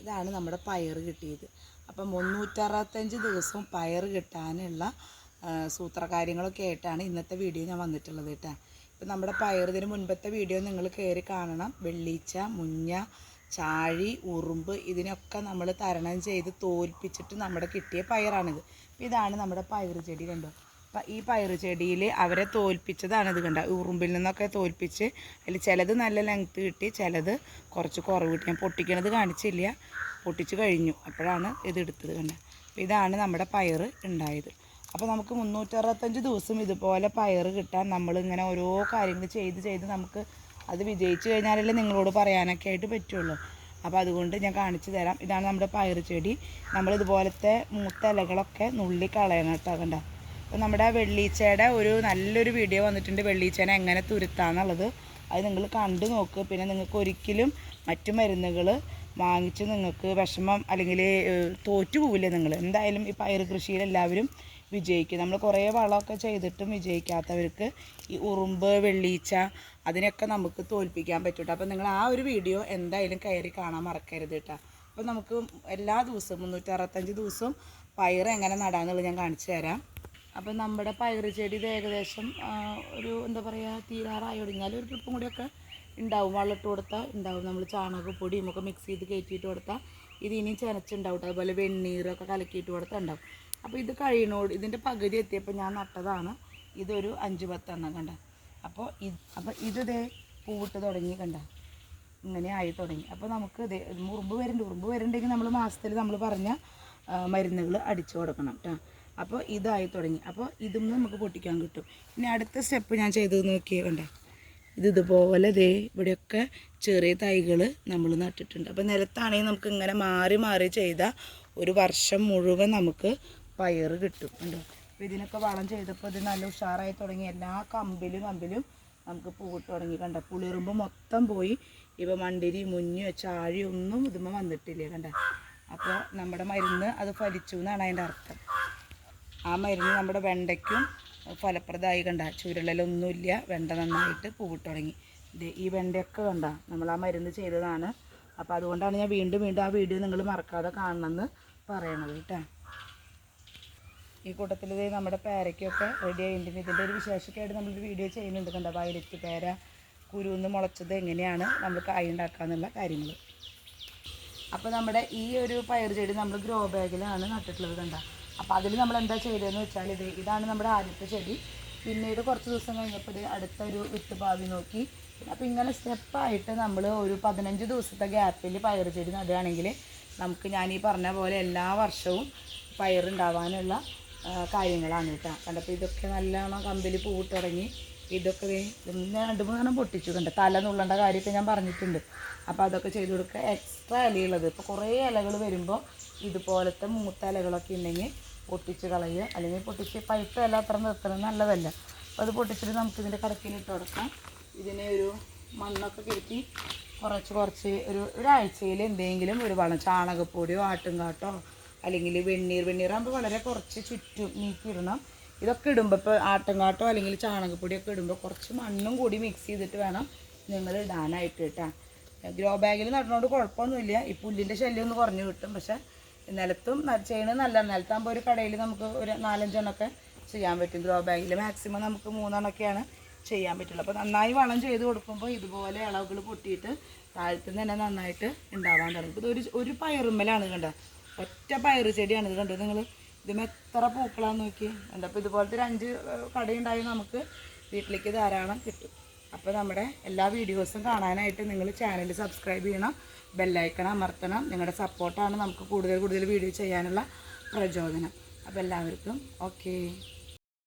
ഇതാണ് നമ്മുടെ പയർ കിട്ടിയത്. അപ്പം മുന്നൂറ്ററുപത്തഞ്ച് ദിവസവും പയർ കിട്ടാനുള്ള സൂത്ര സൂത്രകാര്യങ്ങളൊക്കെ ആയിട്ടാണ് ഇന്നത്തെ വീഡിയോ ഞാൻ വന്നിട്ടുള്ളത് കേട്ടോ. ഇപ്പം നമ്മുടെ പയർ ഇതിന് മുൻപത്തെ വീഡിയോ നിങ്ങൾ കയറി കാണണം. വെള്ളീച്ച മുഞ്ഞ ചാഴി ഉറുമ്പ് ഇതിനൊക്കെ നമ്മൾ തരണം ചെയ്ത് തോൽപ്പിച്ചിട്ട് നമ്മുടെ കിട്ടിയ പയറാണിത്. ഇതാണ് നമ്മുടെ പയർ ചെടി കണ്ടോ? ഈ പയർ ചെടിയിൽ അവരെ തോൽപ്പിച്ചതാണ് ഇത് കണ്ട ഉറുമ്പിൽ നിന്നൊക്കെ തോൽപ്പിച്ച് അതിൽ ചിലത് നല്ല ലെങ്ത്ത് കിട്ടി ചിലത് കുറച്ച് കുറവ് കിട്ടി. ഞാൻ പൊട്ടിക്കണത് കാണിച്ചില്ല. പൊട്ടിച്ച് കഴിഞ്ഞു. അപ്പോഴാണ് ഇത് എടുത്തത് കണ്ട അപ്പം ഇതാണ് നമ്മുടെ പയറ് ഉണ്ടായത്. അപ്പോൾ നമുക്ക് മുന്നൂറ്ററുപത്തഞ്ച് ദിവസം ഇതുപോലെ പയറ് കിട്ടാൻ നമ്മളിങ്ങനെ ഓരോ കാര്യങ്ങൾ ചെയ്ത് ചെയ്ത് നമുക്ക് അത് വിജയിച്ചു കഴിഞ്ഞാലല്ലേ നിങ്ങളോട് പറയാനൊക്കെ ആയിട്ട് പറ്റുള്ളൂ. അപ്പോൾ അതുകൊണ്ട് ഞാൻ കാണിച്ചു തരാം. ഇതാണ് നമ്മുടെ പയറ് ചെടി നമ്മളിതുപോലത്തെ മൂത്ത ഇലകളൊക്കെ നുള്ളി കേട്ടോ കണ്ട? അപ്പോൾ നമ്മുടെ വെള്ളീച്ചയുടെ ഒരു നല്ലൊരു വീഡിയോ വന്നിട്ടുണ്ട്. വെള്ളീച്ചേനെ എങ്ങനെ തുരുത്താന്നുള്ളത്. അത് നിങ്ങൾ കണ്ടു നോക്കുക പിന്നെ നിങ്ങൾക്ക് ഒരിക്കലും മറ്റു മരുന്നുകൾ വാങ്ങിച്ച് നിങ്ങൾക്ക് വിഷമം അല്ലെങ്കിൽ തോറ്റു പോവില്ല നിങ്ങൾ. എന്തായാലും ഈ പയർ കൃഷിയിൽ എല്ലാവരും വിജയിക്കും. നമ്മൾ കുറേ വളമൊക്കെ ചെയ്തിട്ടും വിജയിക്കാത്തവർക്ക് ഈ ഉറുമ്പ് വെള്ളീച്ച അതിനൊക്കെ നമുക്ക് തോൽപ്പിക്കാൻ പറ്റൂട്ടോ. അപ്പോൾ നിങ്ങൾ ആ ഒരു വീഡിയോ എന്തായാലും കയറി കാണാൻ മറക്കരുത് കേട്ടോ. അപ്പോൾ നമുക്ക് എല്ലാ ദിവസവും മുന്നൂറ്റി അറുപത്തഞ്ച് ദിവസവും പയർ എങ്ങനെ നടാന്നുള്ളത് ഞാൻ കാണിച്ചു തരാം. അപ്പം നമ്മുടെ പയർ ചെടി ഇത് ഏകദേശം ഒരു എന്താ പറയുക തീരാറായി ഒടിഞ്ഞാൽ ഒരു ട്രിപ്പും കൂടിയൊക്കെ ഉണ്ടാവും. വെള്ളമിട്ട് കൊടുത്താൽ ഉണ്ടാവും. നമ്മൾ ചാണകപ്പൊടിയും ഒക്കെ മിക്സ് ചെയ്ത് കയറ്റിയിട്ട് കൊടുത്താൽ ഇത് ഇനിയും ചെനച്ചുണ്ടാവും. അതുപോലെ വെണ്ണീറൊക്കെ കലക്കിയിട്ട് കൊടുത്താൽ ഉണ്ടാവും. അപ്പോൾ ഇത് കഴിയണോട് ഇതിന്റെ പകുതി എത്തിയപ്പോൾ ഞാൻ നട്ടതാണ്. ഇതൊരു അഞ്ച് പത്തെണ്ണം കണ്ട. അപ്പോൾ ഇത് അപ്പോൾ ഇത് പൂവിട്ട് തുടങ്ങി കണ്ട. ഇങ്ങനെ ആയി തുടങ്ങി. അപ്പോൾ നമുക്ക് ഇതേ ഉറുമ്പ് വരുന്നുണ്ട് ഉറുമ്പ് വരുന്നുണ്ടെങ്കിൽ നമ്മൾ മാസത്തിൽ നമ്മൾ പറഞ്ഞ മരുന്നുകൾ അടിച്ചു കൊടുക്കണം കേട്ടോ. അപ്പോൾ ഇതായി തുടങ്ങി. അപ്പോൾ ഇതും നമുക്ക് പൊട്ടിക്കാൻ കിട്ടും. ഇനി അടുത്ത സ്റ്റെപ്പ് ഞാൻ ചെയ്തത് നോക്കിയേ കണ്ടേ? ഇത് ഇതുപോലെ ദേ ഇവിടെയൊക്കെ ചെറിയ തൈകൾ നമ്മൾ നട്ടിട്ടുണ്ട്. അപ്പോൾ നിലത്താണെങ്കിൽ നമുക്ക് ഇങ്ങനെ മാറി മാറി ചെയ്താൽ ഒരു വർഷം മുഴുവൻ നമുക്ക് പയർ കിട്ടും ഉണ്ടോ അപ്പോൾ ഇതിനൊക്കെ വളം ചെയ്തപ്പോൾ ഇത് നല്ല ഉഷാറായി തുടങ്ങി. എല്ലാ കമ്പിലും കമ്പിലും നമുക്ക് പൂവിട്ട് തുടങ്ങി കണ്ട? പുളിറുമ്പ് മൊത്തം പോയി. ഇപ്പോൾ മണ്ടിരി മുഞ്ഞോ ചാഴിയൊന്നും വന്നിട്ടില്ലേ വന്നിട്ടില്ല കണ്ട? അപ്പോൾ നമ്മുടെ മരുന്ന് അത് ഫലിച്ചു എന്നാണ് അതിന്റെ അർത്ഥം. ആ മരുന്ന് നമ്മുടെ വെണ്ടയ്ക്കും ഫലപ്രദമായി കണ്ട ചുരുളലൊന്നുമില്ല. വെണ്ട നന്നായിട്ട് പൂവിട്ട് തുടങ്ങി. ഇത് ഈ വെണ്ടയൊക്കെ കണ്ട നമ്മൾ ആ മരുന്ന് ചെയ്തതാണ്. അപ്പോൾ അതുകൊണ്ടാണ് ഞാൻ വീണ്ടും വീണ്ടും ആ വീഡിയോ നിങ്ങൾ മറക്കാതെ കാണണമെന്ന് പറയണത് കേട്ടോ. ഈ കൂട്ടത്തിൽ ഇത് നമ്മുടെ പേരയ്ക്കൊക്കെ റെഡി ആയിട്ടുണ്ട്. ഇതിന്റെ ഒരു വിശേഷമൊക്കെയായിട്ട് നമ്മളൊരു വീഡിയോ ചെയ്യുന്നുണ്ട് കണ്ട? വയലറ്റ് പേര കുരുന്ന് മുളച്ചത് എങ്ങനെയാണ് നമ്മൾ കായ ഉണ്ടാക്കാന്നുള്ള കാര്യങ്ങൾ. അപ്പോൾ നമ്മുടെ ഈ ഒരു പയർ ചെടി നമ്മൾ ഗ്രോ ബാഗിലാണ് നട്ടിട്ടുള്ളത് കണ്ട? അപ്പോൾ അതിൽ നമ്മൾ എന്താ ചെയ്തതെന്ന് വെച്ചാൽ ഇത് ഇതാണ് നമ്മുടെ ആദ്യത്തെ ചെടി. പിന്നീട് കുറച്ച് ദിവസം കഴിഞ്ഞപ്പോൾ ഇത് അടുത്തൊരു വിത്ത് പാവി നോക്കി. അപ്പോൾ ഇങ്ങനെ സ്റ്റെപ്പായിട്ട് നമ്മൾ ഒരു പതിനഞ്ച് ദിവസത്തെ ഗ്യാപ്പിൽ പയർ ചെടി നടുകയാണെങ്കിൽ നമുക്ക് ഞാൻ ഈ പറഞ്ഞ പോലെ എല്ലാ വർഷവും പയറുണ്ടാവാനുള്ള കാര്യങ്ങളാണ് കേട്ടോ. കണ്ടപ്പോൾ ഇതൊക്കെ നല്ലോണം കമ്പിൽ പൂട്ടിറങ്ങി ഇതൊക്കെ ഇതൊന്നും രണ്ട് മൂന്നെണ്ണം പൊട്ടിച്ചു. കണ്ട്? തല നുള്ളേണ്ട കാര്യമൊക്കെ ഞാൻ പറഞ്ഞിട്ടുണ്ട്. അപ്പോൾ അതൊക്കെ ചെയ്ത് കൊടുക്കുക എക്സ്ട്രാ ഇലയുള്ളത് ഇപ്പോൾ കുറേ ഇലകൾ വരുമ്പോൾ ഇതുപോലത്തെ മൂത്ത ഇലകളൊക്കെ ഉണ്ടെങ്കിൽ പൊട്ടിച്ച് കളയുക. അല്ലെങ്കിൽ പൊട്ടിച്ച് പഴുത്ത ഇല അത്ര നിർത്തണം നല്ലതല്ല. അപ്പോൾ അത് പൊട്ടിച്ചിട്ട് നമുക്ക് ഇതിന്റെ കടക്കിലിട്ട് കൊടുക്കാം. ഇതിനെ ഒരു മണ്ണൊക്കെ കയറ്റി കുറച്ച് കുറച്ച് ഒരു ഒരാഴ്ചയിൽ എന്തെങ്കിലും ഒരു വളം ചാണകപ്പൊടിയോ ആട്ടുംകാട്ടോ അല്ലെങ്കിൽ വെണ്ണീർ. വെണ്ണീർ വെണ്ണീറാകുമ്പോൾ വളരെ കുറച്ച് ചുറ്റും നീക്കിയിടണം ഇതൊക്കെ ഇടുമ്പോൾ ഇപ്പോൾ ആട്ടങ്കാട്ടോ അല്ലെങ്കിൽ ചാണകപ്പൊടിയൊക്കെ ഇടുമ്പോൾ കുറച്ച് മണ്ണും കൂടി മിക്സ് ചെയ്തിട്ട് വേണം നിങ്ങൾ ഇടാനായിട്ട് കേട്ടോ ഗ്രോ ബാഗിൽ നടന്നുകൊണ്ട് കുഴപ്പമൊന്നുമില്ല. ഈ പുല്ലിന്റെ ശല്യം ഒന്ന് കുറഞ്ഞു കിട്ടും. പക്ഷേ നിലത്തും ചെയ്യണത് നല്ല നിലത്താകുമ്പോൾ ഒരു കടയിൽ നമുക്ക് ഒരു നാലഞ്ചെണ്ണമൊക്കെ ചെയ്യാൻ പറ്റും. ഗ്രോ ബാഗിൽ മാക്സിമം നമുക്ക് മൂന്നെണ്ണമൊക്കെയാണ് ചെയ്യാൻ പറ്റുള്ളൂ. അപ്പോൾ നന്നായി വളം ചെയ്ത് കൊടുക്കുമ്പോൾ ഇതുപോലെ ഇളവുകൾ പൊട്ടിയിട്ട് താഴത്തുനിന്ന് തന്നെ നന്നായിട്ട് ഉണ്ടാവാൻ തുടങ്ങും. ഇപ്പോൾ ഇതൊരു ഒരു പയറുമ്മലാണ് കണ്ടോ? ഒറ്റ പയറ് ചെടിയാണ് ഇത് കണ്ടത്. നിങ്ങൾ ഇതിന് എത്ര പൂക്കളാന്ന് നോക്കി എന്താ അപ്പോൾ ഇതുപോലത്തെ ഒരു അഞ്ച് കടയുണ്ടായി നമുക്ക് വീട്ടിലേക്ക് ധാരാളം കിട്ടും. അപ്പോൾ നമ്മുടെ എല്ലാ വീഡിയോസും കാണാനായിട്ട് നിങ്ങൾ ചാനൽ സബ്സ്ക്രൈബ് ചെയ്യണം ബെല്ലൈക്കണം അമർത്തണം. നിങ്ങളുടെ സപ്പോർട്ടാണ് നമുക്ക് കൂടുതൽ കൂടുതൽ വീഡിയോ ചെയ്യാനുള്ള പ്രചോദനം. അപ്പോൾ എല്ലാവർക്കും ഓക്കേ.